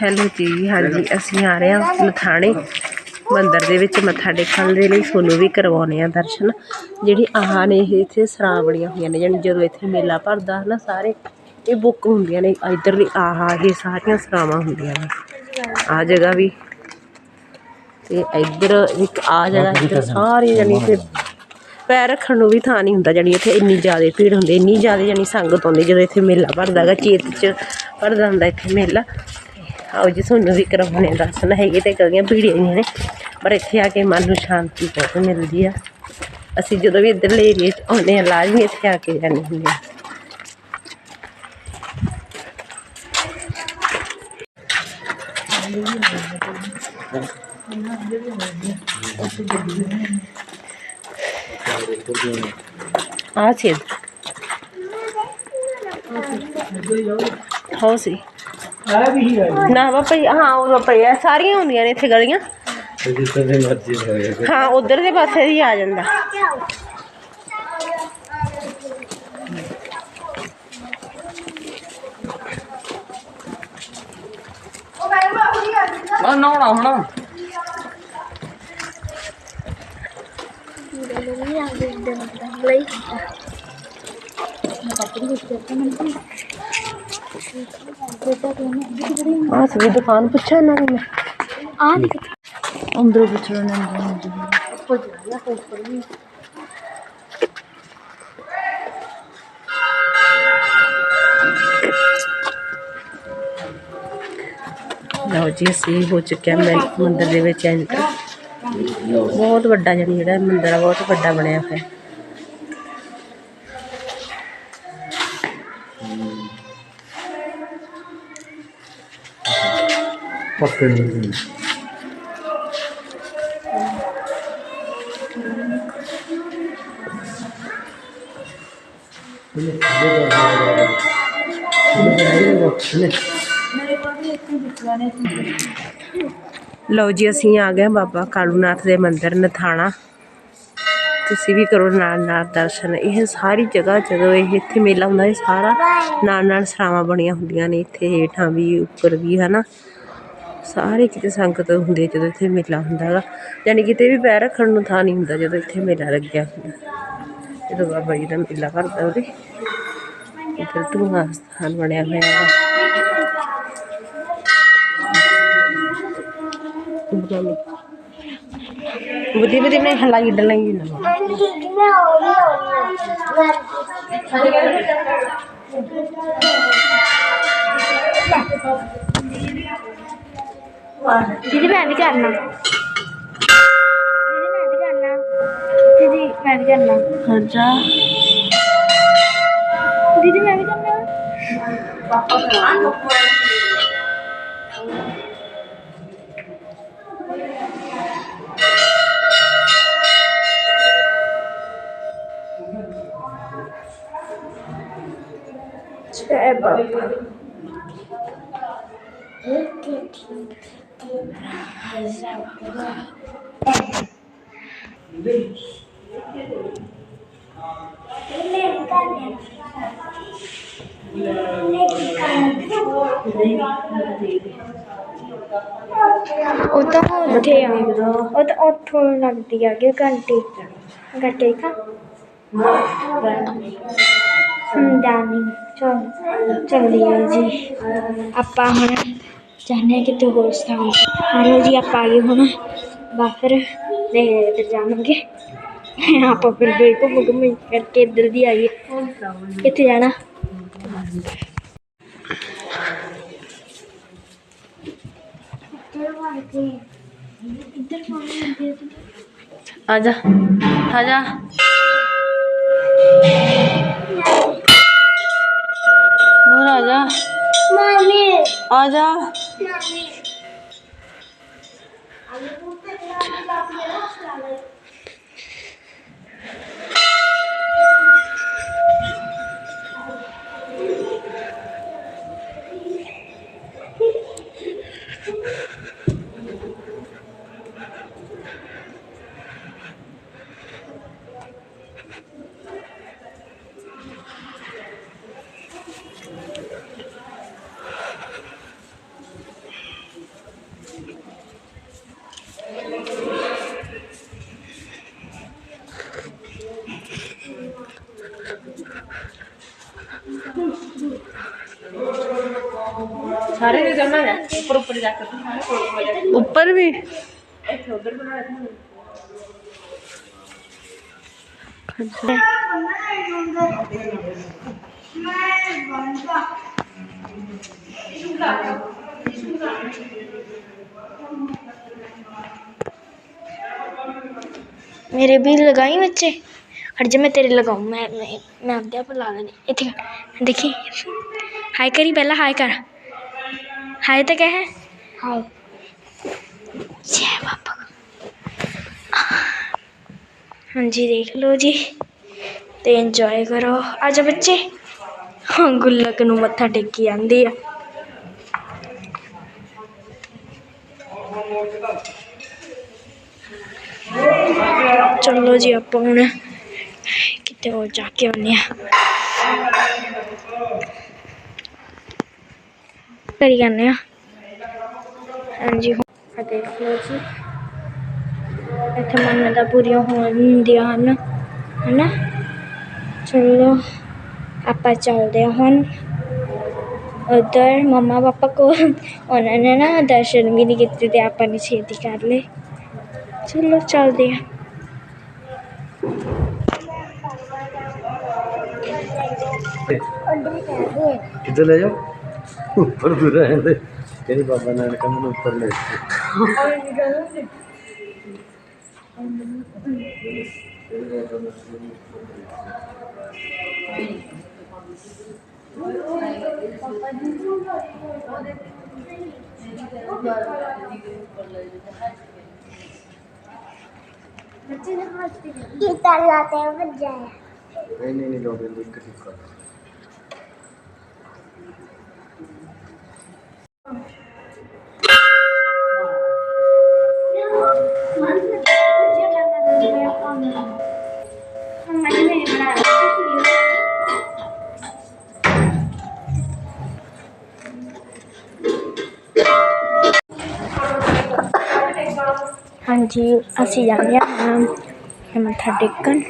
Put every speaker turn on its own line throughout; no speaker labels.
Hello ਜੀ, ਹਾਂਜੀ, ਅਸੀਂ ਆ ਰਹੇ ਹਾਂ ਨਥਾਣੇ ਮੰਦਿਰ ਦੇ ਵਿੱਚ ਮੱਥਾ ਟੇਕਣ ਦੇ ਲਈ ਤੁਹਾਨੂੰ ਵੀ ਕਰਵਾਉਣੇ ਆ ਦਰਸ਼ਨ। ਜਿਹੜੀ ਆਹ ਨੇ ਇਹ ਇੱਥੇ ਸਰਾਂ ਬਣੀਆਂ ਹੋਈਆਂ ਨੇ ਜਾਣੀ ਜਦੋਂ ਇੱਥੇ ਮੇਲਾ ਭਰਦਾ ਹੈ ਨਾ ਸਾਰੇ, ਇਹ ਬੁੱਕ ਹੁੰਦੀਆਂ ਨੇ ਇੱਧਰ ਵੀ ਆਹ, ਇਹ ਸਾਰੀਆਂ ਸਰਾਵਾਂ ਹੁੰਦੀਆਂ ਨੇ। ਆ ਜਗ੍ਹਾ ਵੀ। ਤੇ ਇੱਧਰ ਇੱਕ ਆ ਜਗ੍ਹਾ, ਇੱਧਰ ਸਾਰੀ ਜਾਣੀ ਕਿ ਪੈਰ ਰੱਖਣ ਨੂੰ ਵੀ ਥਾਂ ਨਹੀਂ ਹੁੰਦਾ, ਜਾਣੀ ਇੱਥੇ ਇੰਨੀ ਜ਼ਿਆਦਾ ਭੀੜ ਹੁੰਦੀ, ਇੰਨੀ ਜ਼ਿਆਦਾ ਜਾਣੀ ਸੰਗਤ ਆਉਂਦੀ, ਜਦੋਂ ਇੱਥੇ ਮੇਲਾ ਭਰਦਾ ਹੈਗਾ, ਚੇਤ 'ਚ ਭਰਦਾ ਹੁੰਦਾ ਇੱਥੇ ਮੇਲਾ। ਆਓ ਜੀ, ਤੁਹਾਨੂੰ ਵੀ ਕਰਾਉਣੇ ਦੱਸਣਾ ਹੈਗੇ ਤੇ ਗਲੀਆਂ ਭੀੜੀਆਂ ਨੇ, ਪਰ ਇੱਥੇ ਆ ਕੇ ਮਨ ਨੂੰ ਸ਼ਾਂਤੀ ਬਹੁਤ ਮਿਲਦੀ ਆ। ਅਸੀਂ ਜਦੋਂ ਵੀ ਇੱਧਰਲੇ ਏਰੀਏ 'ਚ ਆਉਂਦੇ ਆ ਲਾਜ਼ਮੀ ਇੱਥੇ ਆ ਕੇ ਜਾਂਦੇ ਹੁੰਦੇ ਆ। ਆ ਸੀ ਹੋ ਸੀ। ਨਾ ਬਾਪਾ ਜੀ ਹਾਂ ਉਹ ਬਾਪਾ ਜੀ ਸਾਰੀਆਂ ਹੁੰਦੀਆਂ ਨੇ ਇੱਥੇ ਗਲੀਆਂ।
ਜਿੱਥੇ ਦੇ ਮਰਜ਼ੀ ਹੋਏ
ਹਾਂ ਉਧਰ ਦੇ ਪਾਸੇ ਹੀ ਆ ਜਾਂਦਾ।
ਆ ਨਹਾਉਣਾ ਹੁਣ।
ਆ ਸੀ ਦੁਕਾਨ ਪੁੱਛਿਆ ਨਾ ਮੈਂ
ਅੰਦਰੋਂ ਪੁੱਛਣਾ ਨੰਬਰ
ਲਓ ਜੀ ਅਸੀਂ ਹੋ ਚੁੱਕਿਆ ਮੈਂ ਮੰਦਿਰ ਦੇ ਵਿੱਚ। ਐਂਟਰ ਬਹੁਤ ਵੱਡਾ ਜਿਹੜੀ ਜਿਹੜਾ ਮੰਦਿਰ ਆ ਬਹੁਤ ਵੱਡਾ ਬਣਿਆ ਹੋਇਆ।
ਪੱਕੇ ਨਹੀਂ
ਲਓ ਜੀ, ਅਸੀਂ ਆ ਗਏ ਬਾਬਾ ਕਾਲੂਨਾਥ ਦੇ ਮੰਦਿਰ ਨਥਾਣਾ। ਤੁਸੀਂ ਵੀ ਕਰੋ ਨਾਲ ਨਾਲ ਦਰਸ਼ਨ। ਇਹ ਸਾਰੀ ਜਗ੍ਹਾ ਜਦੋਂ ਇਹ ਇੱਥੇ ਮੇਲਾ ਹੁੰਦਾ, ਇਹ ਸਾਰਾ ਨਾਲ ਨਾਲ ਸਰਾਵਾਂ ਬਣੀਆਂ ਹੁੰਦੀਆਂ ਨੇ। ਇੱਥੇ ਹੇਠਾਂ ਵੀ, ਉੱਪਰ ਵੀ, ਹਨਾ? ਸਾਰੇ ਕਿਤੇ ਸੰਗਤ ਹੁੰਦੀ ਜਦੋਂ ਇੱਥੇ ਮੇਲਾ ਹੁੰਦਾ ਹੈਗਾ ਯਾਨੀ ਕਿਤੇ ਵੀ ਪੈਰ ਰੱਖਣ ਨੂੰ ਥਾਂ ਨਹੀਂ ਹੁੰਦਾ ਜਦੋਂ ਇੱਥੇ ਮੇਲਾ ਲੱਗਿਆ ਹੁੰਦਾ। ਜਦੋਂ ਬਾਬਾ ਜੀ ਦਾ ਮੇਲਾ ਭਰਦਾ ਉਹਦੇ। ਇੱਧਰ ਧੂਆਂ ਸਥਾਨ ਬਣਿਆ ਹੋਇਆ ਹੈ ਬੁੱਧੀ ਬੁੱਧੀ ਮੈਂ ਹਲਾਈ ਡਲਾਈ ਨਾ
ਦੀਦੀ ਮੈਂ ਵੀ ਕਰਨਾ। ਦੀਦੀ ਮੈਂ ਵੀ ਕਰਨਾ। ਦੀਦੀ ਮੈਂ ਵੀ ਕਰਨਾ।
ਖਰਚਾ।
ਦੀਦੀ ਮੈਂ ਵੀ ਕਰਨਾ।
ਜੈ ਬਾਬਾ
ਉਹ ਤਾਂ ਉੱਥੇ ਆ। ਉਹ ਤਾਂ ਉੱਥੋਂ ਲੱਗਦੀ ਆ ਕਿ ਘੰਟੀ। ਘੰਟੇ ਕਾ? ਸਮਝਾਨੀ ਚਲ, ਚੱਲੀਏ ਜੀ। ਆਪਾਂ ਹੁਣ ਜਾਣੇ ਕਿਤੇ ਹੋਰ ਸਥਾਨ ਹਾਲੋ ਜੀ ਆਪਾਂ ਆ ਗਏ ਹੁਣ ਬਾਫਰ ਦੇ ਇੱਧਰ ਜਾਵਾਂਗੇ ਆਪਾਂ ਫਿਰ ਦੇ ਘੁੰਮ ਘੁੰਮ ਕਰਕੇ ਇੱਧਰ ਦੀ ਆਈਏ ਕਿੱਥੇ ਜਾਣਾ ਇੱਧਰ ਪਾਣੀ
ਆ ਜਾ ਆ ਜਾ सारे में जमा है। ऊपर ऊपर जाकर तो ऊपर भी?
मेरे भी लगाई बच्चे? हट जब मैं तेरे लगाऊँ मैं मैं मैं आप ला देखी इतने हाई करी पहला हाई कर। हाय तो क्या है हाय जय बाबा हाँ जी देख लो जी ਤੇ ਇੰਜੋਏ ਕਰੋ ਆ ਜਾ ਬੱਚੇ ਹਾਂ ਗੁੱਲਕ ਨੂੰ ਮੱਥਾ ਟੇਕੀ ਜਾਂਦੀ ਆ ਚਲੋ ਜੀ ਆਪਾਂ ਹੁਣ ਕਿਤੇ ਹੋਰ ਜਾ ਕੇ ਆਉਂਦੇ ਆ ਕਰੀ ਜਾਂਦੇ ਆ। ਹਾਂਜੀ, ਹੁਣ ਦੇਖ ਲਓ ਜੀ। ਇੱਥੇ ਮੰਨਤਾਂ ਪੂਰੀਆਂ ਹੁੰਦੀਆਂ ਹਨ, ਹਨਾ? ਚਲੋ, ਆਪਾਂ ਚੱਲਦੇ ਹੁਣ। ਉਧਰ ਮਮਾ ਪਾਪਾ ਕੋਲ, ਉਹਨਾਂ ਨੇ ਨਾ ਦਰਸ਼ਨ ਵੀ ਨਹੀਂ ਕੀਤੇ ਤੇ ਆਪਾਂ ਨੇ ਛੇਤੀ ਕਰ ਲਏ। ਚਲੋ, ਚੱਲਦੇ ਆ
ਕਿੱਧਰ ਲੈ ਜਾਓ? ਉੱਪਰ ਦੂਰ ਰਹਿੰਦੇ ਕਹਿੰਦੇ ਬਾਬਾ ਨਾਨਕ ਮੈਨੂੰ ਉੱਪਰ ਲੈ ਜਾਓ। ਨਹੀਂ ਨਹੀਂ ਨਹੀਂ ਲੋੜ ਨਹੀਂ ਇੱਕ ਠੀਕ ਕਰ
ਹਾਂਜੀ ਅਸੀਂ ਜਾਂਦੇ ਹਾਂ ਹੁਣ ਮੱਥਾ ਟੇਕਣ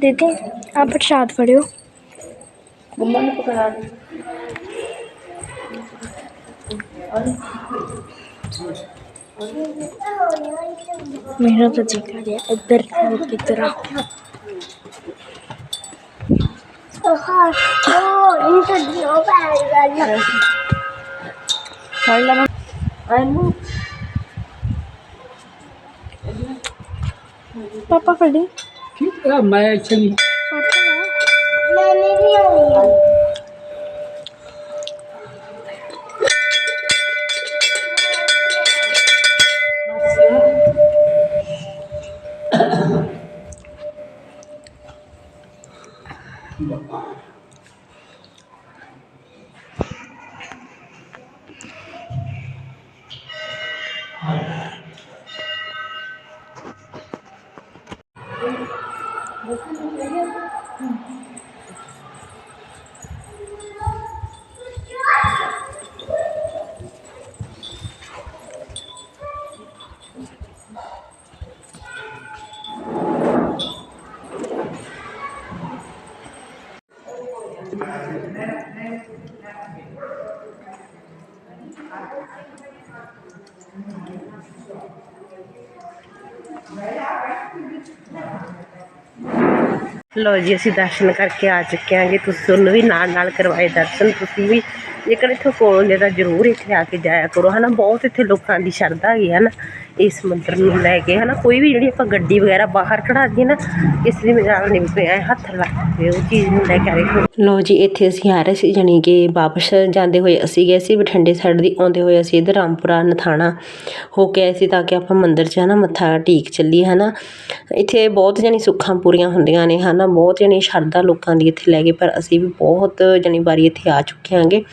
ਦੀਦੀ ਆਪ ਪ੍ਰਸ਼ਾਦ ਫੜਿਓ।
ਮੰਮਾ ਨੂੰ ਪਕੜਾ ਦੇ।
ਮੇਰਾ ਤਾਂ ਜੀ ਕਰ ਰਿਹਾ ਇੱਧਰ ਖੜ ਕੇ ਤੇਰਾ
ਫੜ ਲਾ। ਆਨੂੰ
ਪਾਪਾ ਫੜੀ
ਮੈਂ ਇੱਥੇ ਨਹੀਂ
tua paz.
ਲੋ ਜੀ, ਅਸੀਂ ਦਰਸ਼ਨ ਕਰਕੇ ਆ ਚੁੱਕੇ ਆਂਗੇ ਤੁਸੀਂ ਤੁਹਾਨੂੰ ਵੀ ਨਾਲ ਨਾਲ ਕਰਵਾਏ ਦਰਸ਼ਨ। ਤੁਸੀਂ ਵੀ ਜੇਕਰ ਇੱਥੋਂ ਕੋਲ ਨੇ ਤਾਂ ਜ਼ਰੂਰ ਇੱਥੇ ਆ ਕੇ ਜਾਇਆ ਕਰੋ, ਹਨਾ? ਬਹੁਤ ਇੱਥੇ ਲੋਕਾਂ ਦੀ ਸ਼ਰਧਾ ਹੈਗੀ ਹਨਾ? ਇਸ ਮੰਦਰ ਨੂੰ ਲੈ ਕੇ, ਹਨਾ? ਕੋਈ ਵੀ ਜਿਹੜੀ ਆਪਾਂ ਗੱਡੀ ਵਗੈਰਾ ਬਾਹਰ ਖੜਾ ਦਈਏ ਨਾ, ਇਸ ਦੀ ਮਜਾਲ ਨਹੀਂ ਪਿਆ ਹੱਥ ਲਾ ਕੇ ਉਹ ਚੀਜ਼ ਨੂੰ ਲੈ ਕੇ ਆ ਰਹੇ ਲੋ ਜੀ, ਇੱਥੇ ਅਸੀਂ ਆ ਰਹੇ ਸੀ, ਜਾਣੀ ਕਿ ਵਾਪਸ ਜਾਂਦੇ ਹੋਏ ਅਸੀਂ ਗਏ ਸੀ, ਬਠਿੰਡੇ ਸਾਈਡ ਦੀ, ਆਉਂਦੇ ਹੋਏ ਅਸੀਂ ਇੱਧਰ ਰਾਮਪੁਰਾ, ਨਥਾਣਾ ਹੋ ਕੇ ਆਏ ਸੀ ਤਾਂ ਕਿ ਆਪਾਂ ਮੰਦਰ 'ਚ ਨਾ ਮੱਥਾ ਟੇਕ ਚੱਲੀਏ, ਹਨਾ? ਇੱਥੇ ਬਹੁਤ ਜਾਣੀ ਸੁੱਖਾਂ ਪੂਰੀਆਂ ਹੁੰਦੀਆਂ ਨੇ, ਹਨਾ? ਬਹੁਤ ਜਾਣੀ ਸ਼ਰਧਾ ਲੋਕਾਂ ਦੀ ਇੱਥੇ ਲੈ ਕੇ, ਪਰ ਅਸੀਂ ਵੀ ਬਹੁਤ ਜਾਣੀ ਵਾਰੀ ਇੱਥੇ ਆ ਚੁੱਕੇ ਆਂਗੇ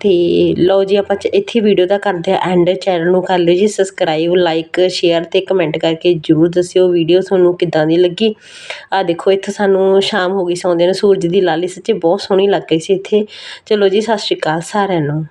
ਤੇ ਲਓ ਜੀ, ਆਪਾਂ ਇੱਥੇ ਵੀਡੀਓ ਦਾ ਕਰਦੇ ਆ ਐਂਡ ਚੈਨਲ ਨੂੰ ਕਰ ਲਿਓ ਜੀ ਸਬਸਕ੍ਰਾਈਬ ਲਾਈਕ ਸ਼ੇਅਰ ਅਤੇ ਕਮੈਂਟ ਕਰਕੇ ਜਰੂਰ ਦੱਸਿਓ ਵੀਡੀਓ ਤੁਹਾਨੂੰ ਕਿੱਦਾਂ ਦੀ ਲੱਗੀ। ਆ ਦੇਖੋ, ਇੱਥੇ ਸਾਨੂੰ ਸ਼ਾਮ ਹੋ ਗਈ ਸੌਂਦੇ ਨੂੰ। ਸੂਰਜ ਦੀ ਲਾਲੀ ਸੱਚੀ ਬਹੁਤ ਸੋਹਣੀ ਲੱਗ ਰਹੀ ਸੀ ਇੱਥੇ। ਚਲੋ ਜੀ, ਸਤਿ ਸ਼੍ਰੀ ਅਕਾਲ ਸਾਰਿਆਂ ਨੂੰ।